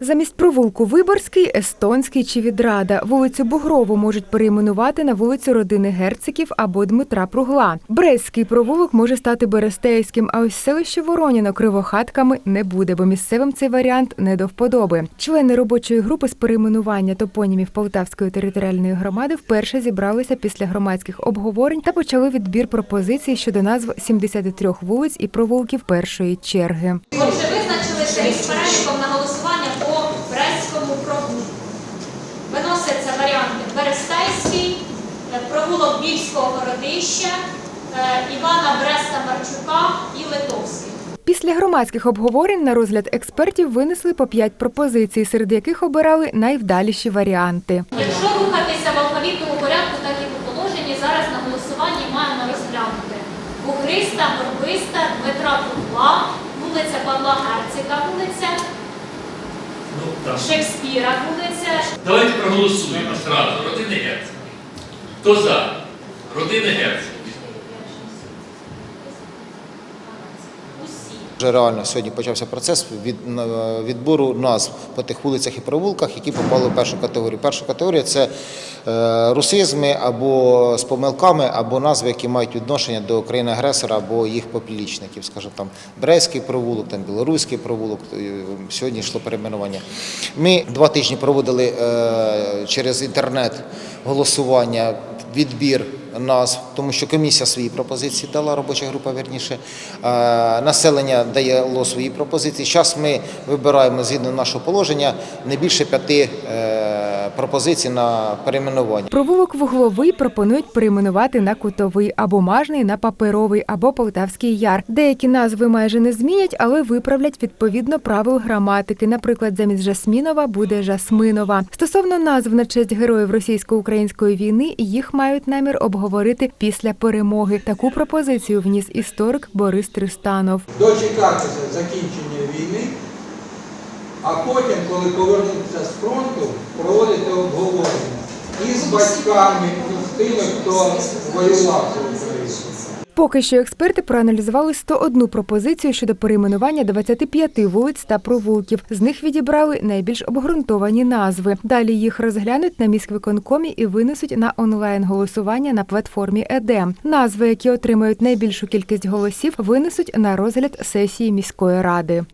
Замість провулку Виборський, Естонський чи Відрада вулицю Бугрову можуть перейменувати на вулицю родини Герциків або Дмитра Пругла. Брестський провулок може стати Берестейським, а ось селище Вороніно кривохатками не буде, бо місцевим цей варіант не до вподоби. Члени робочої групи з перейменування топонімів Полтавської територіальної громади вперше зібралися після громадських обговорень та почали відбір пропозицій щодо назв 73 вулиць і провулків першої черги. Отже, визначилися із переліком на голосування по Брестському провулку. Виносяться варіанти Берестейський, е, провулок городища, е, Івана Бреста Марчука і Литовський. Після громадських обговорень на розгляд експертів винесли по п'ять пропозицій, серед яких обирали найвдаліші варіанти. Якщо рухатися в алфавітному порядку, так і по положенні, зараз на голосуванні маємо розглянути Бугриста, Горбиста, Дмитра Павла, вулиця Павла Герцика, вулиця Ну. Шекспіра, вулиця Давайте проголосуємо зразу. Родини Герцог. Хто за? Родини Герцог. Вже реально сьогодні почався процес від, е, відбору назв по тих вулицях і провулках, які попали в першу категорію. Перша категорія це е, русизми або з помилками, або назви, які мають відношення до країни-агресора або їх поплічників. Скажімо, там Брестський провулок, там Білоруський провулок. е, Сьогодні йшло перейменування. Ми два тижні проводили через інтернет голосування, відбір назв, тому що комісія свої пропозиції дала, робоча група верніше. Е, Населення дало свої пропозиції. Зараз ми вибираємо згідно нашого положення не більше п'яти е, пропозицій на перейменування. Провулок Вугловий пропонують перейменувати на Кутовий, або Мажний на Паперовий, або Полтавський Яр. Деякі назви майже не змінять, але виправлять відповідно правил граматики. Наприклад, замість Жасмінова буде Жасминова. Стосовно назв на честь героїв російсько-української війни, їх мають намір обговорити після перемоги. Таку пропозицію вніс історик Борис Тристанов. дочекатися закінчення війни, а потім, коли повернуться з фронту, проводити обговорення і з батьками, і з тими, хто воював за Україну. Поки що експерти проаналізували 101 пропозицію щодо перейменування 25 вулиць та провулків. З них відібрали найбільш обґрунтовані назви. Далі їх розглянуть на міськвиконкомі і винесуть на онлайн голосування на платформі ЕДЕМ. Назви, які отримають найбільшу кількість голосів, винесуть на розгляд сесії міської ради.